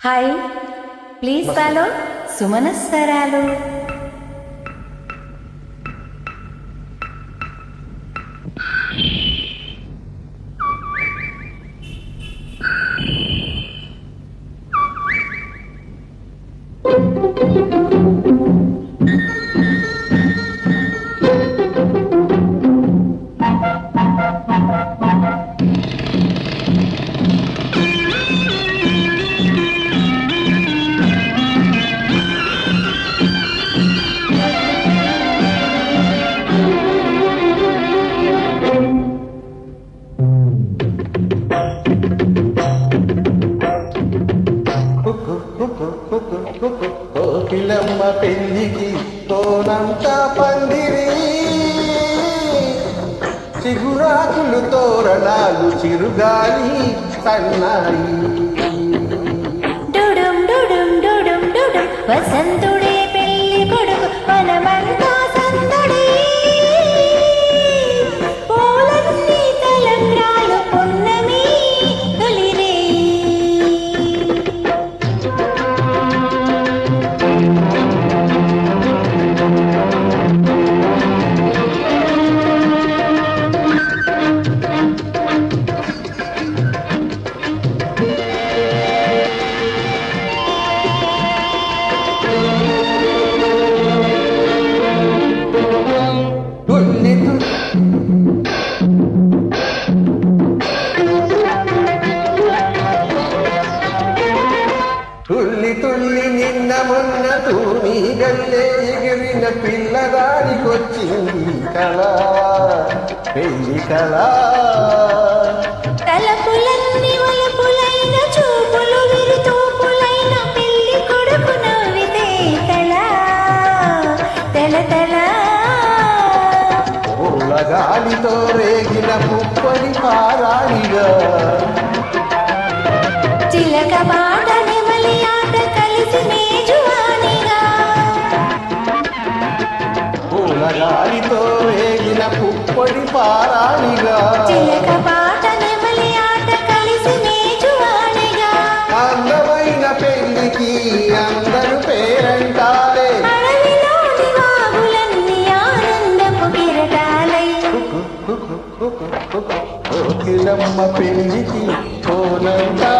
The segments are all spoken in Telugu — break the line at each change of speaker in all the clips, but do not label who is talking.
హాయ్. ప్లీజ్ ఫాలో సుమనస్వరాలు
కోకిలమ్మ పెళ్ళికి తోనంతా పందిరి. చిగురాకులు తోరణాలు చిరుగాలి సన్నాయి
డుడుం డుడుం డుడుం డుడుం వసంతుడే
గల్లే ఎగిరిన పిల్లగాడికొచ్చింది కళ పెళ్ళి కళ.
తలపులన్నీ వలపులైన చూపులు విరుతూపులైన పెళ్ళి కొడుకు నవ్వితే తల తెల తెల.
గాలితో రేగిన పుప్పడి పారాడిగా పుప్పడి పారాడిగా
చిలక పాట నెమలి ఆట కలిసి మేజువానిగా
అందమైన పెళ్ళికి అందరు పేరంటారే
అడవిలోని వాగులన్నీ ఆనందపు కిరటాలై
కోకిలమ్మ పెళ్ళికి కోనంతా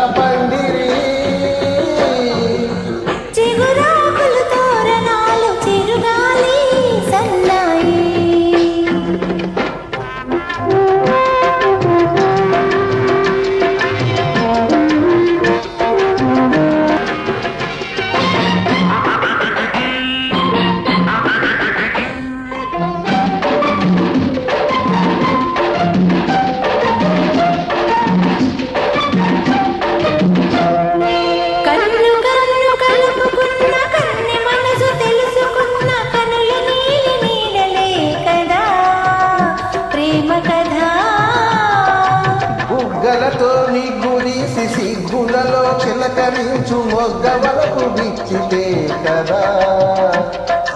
చిలకరించు మొగ్గ వరకు బిచ్చితే కదా.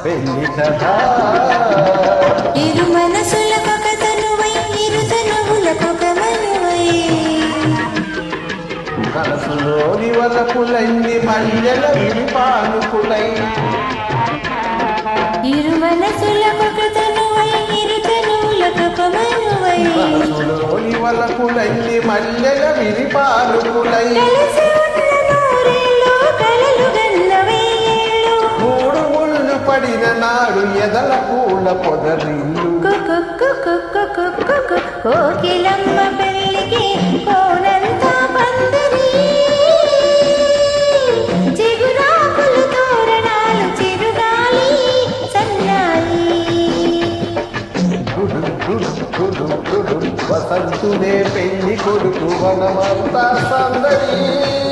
పెళ్ళి కదా.
ఇరు మనసులకు కథనువై ఇరు తనువులకు మనువై
మనసులోని వలపులన్నీ మల్లెల విరిపానుకులై
ఇరు మనసులకు కథనువై ఇరు తనువులకు మనువై
మనసులోని వలపులన్నీ మల్లెల విరిపానుకులై నాడు ఎదల పూల పొదరిల్లు.
కోకిలమ్మ పెళ్ళికి కోనంతా పందిరి. చిగురాకులు తోరణాలు చిరుగాలి సన్నాయి.
పెళ్ళి కొడుకు వనమంతా సందడి.